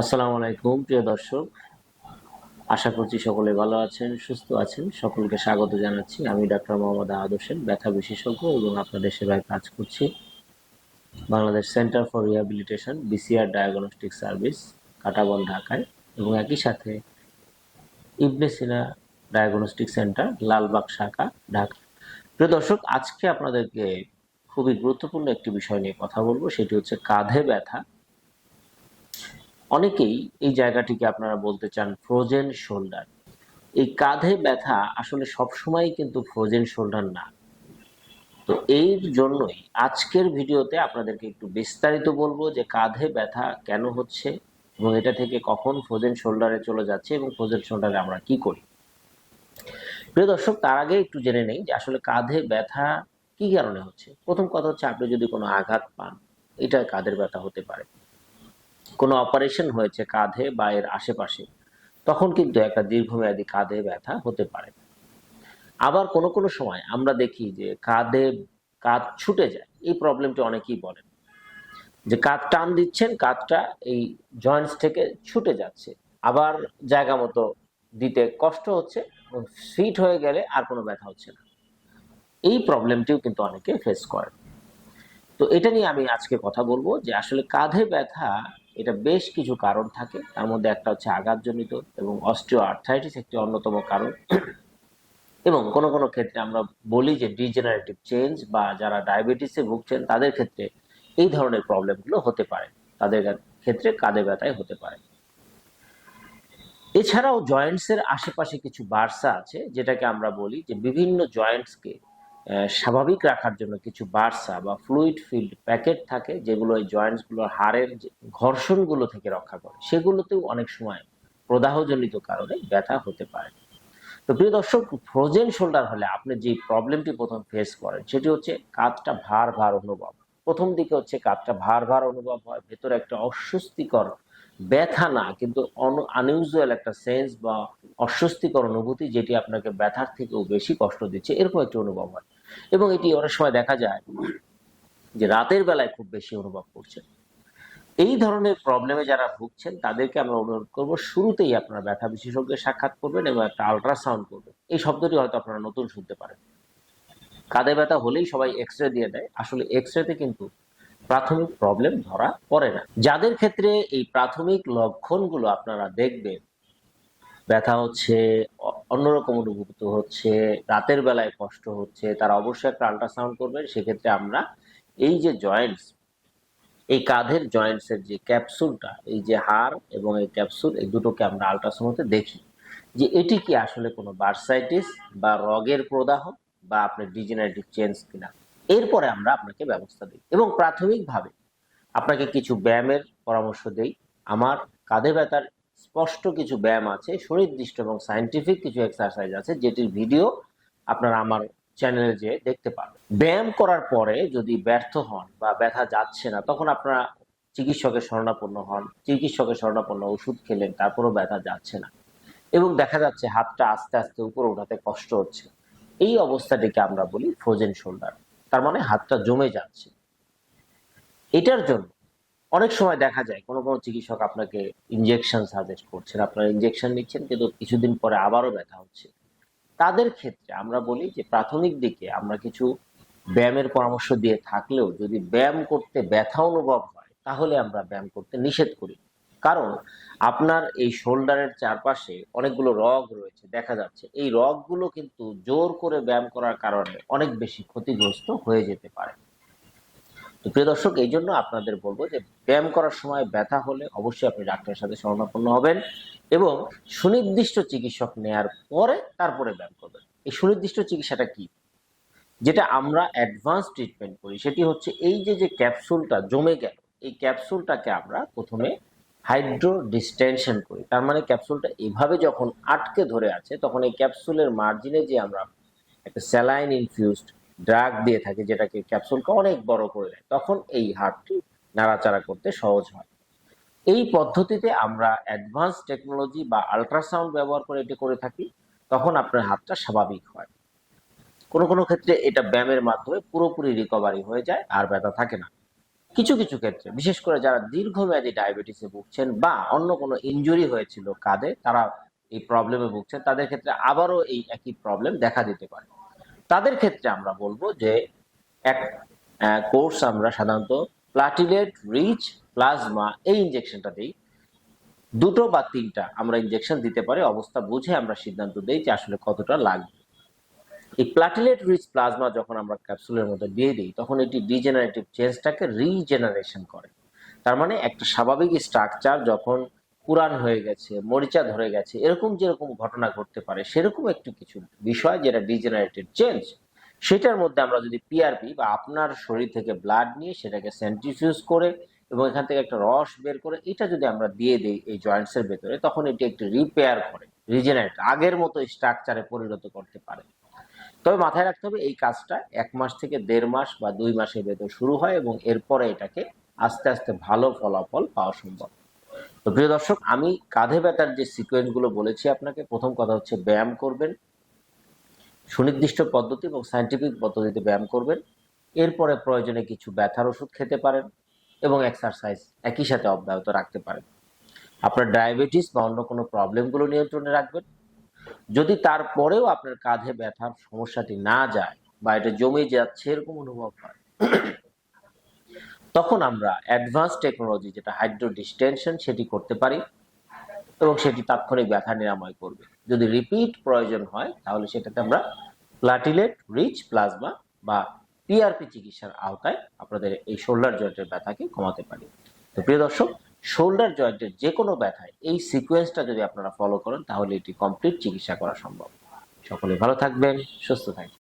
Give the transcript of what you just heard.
আসসালামু আলাইকুম, প্রিয় দর্শক। আশা করছি সকলে ভালো আছেন, সুস্থ আছেন। সকলকে স্বাগত জানাচ্ছি। আমি ডাক্তার মোহাম্মদ আহাদ হোসেন, ব্যথা বিশেষজ্ঞ এবং আপনাদের সেবায় কাজ করছি। Bangladesh Centre for Rehabilitation, BCR Diagnostic Service, Katabon, ঢাকায়। এবং একই সাথে ইবনে সিনা ডায়াগনস্টিক সেন্টার, লালবাগ শাখা, ঢাকা। প্রিয় দর্শক, আজকে আপনাদেরকে খুবই গুরুত্বপূর্ণ একটি বিষয় নিয়ে কথা বলব। সেটি হচ্ছে কাঁধে ব্যথা। অনেকেই এই জায়গাটিকে আপনারা বলতে চান ফ্রোজেন শোল্ডার এই কাঁধে ব্যথা আসলে সবসময় কিন্তু ফ্রোজেন শোল্ডার না। তো এর জন্যই আজকের ভিডিওতে আপনাদেরকে একটু বিস্তারিত বলব যে কাঁধে ব্যথা কেন হচ্ছে এবং এটা থেকে কখন ফ্রোজেন শোল্ডারে চলে যাচ্ছে এবং ফ্রোজেন শোল্ডারে আমরা কি করি। প্রিয় দর্শক, তার আগে একটু জেনে নেই যে আসলে কাঁধে ব্যথা কি কারণে হচ্ছে? প্রথম কথা হচ্ছে আপনি যদি কোনো আঘাত পান, এটা কাঁধের ব্যথা হতে পারে। অপারেশন হয়েছে কাঁধে বা এর আশেপাশে, তখন কিন্তু একটা দীর্ঘমেয়াদী কাঁধে ব্যথা হতে পারে। আবার কোনো কোনো সময় আমরা দেখি যে কাঁধে কাঁধ ছুটে যায়, এই প্রবলেমটি অনেকেই বলেন। যে কাঁধ টান দিচ্ছেন, কাঁধটা এই জয়েন্টস থেকে ছুটে যাচ্ছে, আবার জায়গা মতো দিতে কষ্ট হচ্ছে, ফিট হয়ে গেলে আর কোনো ব্যথা হচ্ছে না। এই প্রবলেমটিও কিন্তু অনেকে ফেস করে তো এটা নিয়ে আমি আজকে কথা বলব যে আসলে কাঁধে ব্যথা এটা বেশ কিছু কারণ থাকে। তার মধ্যে একটা হচ্ছে আঘাতজনিত এবং অস্টিও আর্থাইটিস একটি অন্যতম কারণ। এবং কোনো কোনো ক্ষেত্রে আমরা বলি যে ডিজেনারেটিভ চেঞ্জ বা যারা ডায়াবেটিসে ভুগছেন, তাদের ক্ষেত্রে এই ধরনের প্রবলেমগুলো হতে পারে। তাদের ক্ষেত্রে কাঁধে ব্যথায় হতে পারে। এছাড়াও জয়েন্টসের আশেপাশে কিছু বার্সা আছে, যেটাকে আমরা বলি যে বিভিন্ন জয়েন্টসকে স্বাভাবিক রাখার জন্য কিছু বার্সা বা ফ্লুইড ফিল্ড প্যাকেট থাকে যেগুলো এই জয়েন্টসগুলোর হাড়ের ঘর্ষণগুলো থেকে রক্ষা করে। সেগুলোতেও অনেক সময় প্রদাহজনিত কারণে ব্যথা হতে পারে। তো প্রিয় দর্শক, ফ্রোজেন শোল্ডার হলে আপনি যে প্রবলেমটি প্রথম ফেস করেন, সেটি হচ্ছে কাঁধটা ভার ভার অনুভব। প্রথম দিকে হচ্ছে কাঁধটা ভার ভার অনুভব হয়, ভেতরে একটা অস্বস্তিকর ব্যথা না, কিন্তু আনইউজুয়াল একটা সেন্স বা অস্বস্তিকর অনুভূতি যেটি আপনাকে ব্যথার থেকেও বেশি কষ্ট দিচ্ছে, এরকম একটি অনুভব হয়। এবং এটি অনেক সময় দেখা যায় যে রাতের বেলায় খুব বেশি অনুভব করছেন এই ধরনের প্রবলেমে যারা ভুগছেন, তাদেরকে আমরা অনুরোধ করব, শুরুতেই আপনারা ব্যথা বিশেষজ্ঞের সাক্ষাৎ করবেন এবং একটা আলট্রাসাউন্ড করবেন। এই শব্দটি হয়তো আপনারা নতুন শুনতে পারেন। কাঁধে ব্যথা হলেই সবাই এক্স রে দিয়ে দেয়। আসলে এক্স রেতে কিন্তু প্রাথমিক প্রবলেম ধরা পড়ে না। যাদের ক্ষেত্রে এই প্রাথমিক লক্ষণগুলো আপনারা দেখবেন, ব্যথা হচ্ছে অন্যরকম অনুভূত হচ্ছে, রাতের বেলায় কষ্ট হচ্ছে, তারা অবশ্যই একটা আল্ট্রাসাউন্ড করবেন। সেক্ষেত্রে আমরা এই যে জয়েন্টস এই কাঁধের জয়েন্টসের যে ক্যাপসুলটা এই যে হাড় এবং এই ক্যাপসুল এই দুটোকে আমরা আল্ট্রাসাউন্ডে দেখি যে এটি কি আসলে কোনো বার্সাইটিস বা রগের প্রদাহ বা আপনার ডিজেনারেটিভ চেঞ্জ কিনা। এরপরে আমরা আপনাকে ব্যবস্থা দিই এবং প্রাথমিকভাবে আপনাকে কিছু ব্যায়ামের পরামর্শ দেই। আমার কাঁধে ব্যথার স্পষ্ট কিছু ব্যায়াম আছে, সুনির্দিষ্ট এবং সায়েন্টিফিক কিছু এক্সারসাইজ আছে, যেটির ভিডিও আপনারা আমার চ্যানেলে যেয়ে দেখতে পাবেন ব্যায়াম করার পরে যদি ব্যর্থ হন বা ব্যথা যাচ্ছে না, তখন আপনারা চিকিৎসকের শরণাপন্ন হন, চিকিৎসকের শরণাপন্ন ওষুধ খেলেন, তারপরও ব্যথা যাচ্ছে না এবং দেখা যাচ্ছে হাতটা আস্তে আস্তে উপরে ওঠাতে কষ্ট হচ্ছে। এই অবস্থাটিকে আমরা বলি ফ্রোজেন শোল্ডার তার মানে হাতটা জমে যাচ্ছে। এটার জন্য অনেক সময় দেখা যায়, কোনো কোনো চিকিৎসক আপনাকে ইনজেকশন সাজেস্ট করছেন, আপনারা ইনজেকশন নিচ্ছেন, কিন্তু কিছুদিন পরে আবারও ব্যথা হচ্ছে। তাদের ক্ষেত্রে আমরা বলি যে প্রাথমিক দিকে আমরা কিছু ব্যায়ামের পরামর্শ দিয়ে থাকলেও যদি ব্যায়াম করতে ব্যথা অনুভব হয়, তাহলে আমরা ব্যায়াম করতে নিষেধ করি। কারণ আপনার এই শোল্ডারের চারপাশে অনেকগুলো রগ রয়েছে, দেখা যাচ্ছে। এই রগগুলো কিন্তু জোর করে ব্যায়াম করার কারণে অনেক বেশি ক্ষতিগ্রস্ত হয়ে যেতে পারে। তো প্রিয় দর্শক, এই জন্য আপনাদের বলব যে ব্যায়াম করার সময় ব্যথা হলে অবশ্যই আপনি ডাক্তারের সাথে শরণাপন্ন হবেন এবং সুনির্দিষ্ট চিকিৎসক নেয়ার পরে তারপরে ব্যায়াম করবেন। এই সুনির্দিষ্ট চিকিৎসাটা কি? যেটা আমরা অ্যাডভান্স ট্রিটমেন্ট করি, সেটি হচ্ছে এই যে যে ক্যাপসুলটা জমে গেল, এই ক্যাপসুলটাকে আমরা প্রথমে হাইড্রো ডিস্টেনশন করি। তার মানে ক্যাপসুলটা এভাবে যখন আটকে ধরে আছে, তখন এই ক্যাপসুলের মার্জিনে যে আমরা একটা স্যালাইন ইনফিউজড ড্রাগ দিয়ে থাকি, যেটাকে ক্যাপসুলকে অনেক বড় করে দেয়, তখন এই হাড়টি নাড়াচাড়া করতে সহজ হয়। এই পদ্ধতিতে আমরা অ্যাডভান্স টেকনোলজি বা আল্ট্রাসাউন্ড ব্যবহার করে এটি করে থাকি, তখন আপনার হাতটা স্বাভাবিক হয়। কোনো কোনো ক্ষেত্রে এটা ব্যায়ামের মাধ্যমে পুরোপুরি রিকভারি হয়ে যায়, আর ব্যথা থাকে না। কিছু কিছু ক্ষেত্রে, বিশেষ করে যারা দীর্ঘমেয়াদী ডায়াবেটিসে ভুগছেন বা অন্য কোনো ইনজুরি হয়েছিল কাঁধে, তারা এই প্রবলেমে ভুগছেন, তাদের ক্ষেত্রে আবারও এই একই প্রবলেম দেখা দিতে পারে। তাদের ক্ষেত্রে আমরা বলব যে, এক কোর্স আমরা সাধারণত প্লাটিলেট রিচ প্লাজমা এই ইনজেকশনটা দিই। দুটো বা তিনটা আমরা ইঞ্জেকশন দিতে পারি, অবস্থা বুঝে আমরা সিদ্ধান্ত দিই যে আসলে কতটা লাগবে। এই প্লাটিলেট রিচ প্লাজমা যখন আমরা ক্যাপসুলের মধ্যে দিয়ে দিই, তখন এটি ডিজেনারেটিভ চেঞ্জটাকে রিজেনারেশন করে। তার মানে একটা স্বাভাবিক স্ট্রাকচার যখন পুরান হয়ে গেছে, মরিচা ধরে গেছে, এরকম যেরকম ঘটনা ঘটতে পারে, সেরকম একটু কিছু বিষয় যেটা ডিজেনারেটেড চেঞ্জ সেটার মধ্যে আমরা যদি পিআরপি বা আপনার শরীর থেকে ব্লাড নিয়ে সেটাকে সেন্ট্রিফিউজ করে এবং এখান থেকে একটা রস বের করে এটা যদি আমরা দিয়ে দিই এই জয়েন্টস এর ভেতরে, তখন এটি একটি রিপেয়ার করে রিজেনারেট আগের মতো স্ট্রাকচারে পরিণত করতে পারে। তবে মাথায় রাখতে হবে এই কাজটা এক মাস থেকে দেড় মাস বা দুই মাসের ভেতর শুরু হয় এবং এরপরে এটাকে আস্তে আস্তে ভালো ফলাফল পাওয়া সম্ভব। তো প্রিয় দর্শক, আমি কাঁধে ব্যথার যে সিকোয়েন্সগুলো বলেছি আপনাকে, প্রথম কথা হচ্ছে ব্যায়াম করবেন, সুনির্দিষ্ট পদ্ধতি এবং সায়েন্টিফিক পদ্ধতিতে ব্যায়াম করবেন, এরপরে প্রয়োজনে কিছু ব্যথার ওষুধ খেতে পারেন এবং এক্সারসাইজ একই সাথে অব্যাহত রাখতে পারেন। আপনার ডায়াবেটিস বা অন্য কোনো প্রবলেমগুলো নিয়ন্ত্রণে রাখবেন। যদি তারপরেও আপনার কাঁধে ব্যথার সমস্যাটি না যায় বা এটা জমে যাচ্ছে এরকম অনুভব হয়, তখন আমরা অ্যাডভান্স টেকনোলজি যেটা হাইড্রো ডিস্টেনশন সেটি করতে পারি এবং সেটি তাৎক্ষণিক ব্যথা নিরাময় করবে। যদি রিপিট প্রয়োজন হয়, তাহলে সেটাতে আমরা প্লাটিলেট রিচ প্লাজমা বা পিআরপি চিকিৎসার আওতায় আপনাদের এই শোল্ডার জয়েন্টের ব্যথাকে কমাতে পারি। তো প্রিয় দর্শক, শোল্ডার জয়েন্টের যে কোনো ব্যথায় এই সিকোয়েন্সটা যদি আপনারা ফলো করেন, তাহলে এটি কমপ্লিট চিকিৎসা করা সম্ভব। সকলে ভালো থাকবেন, সুস্থ থাকবেন।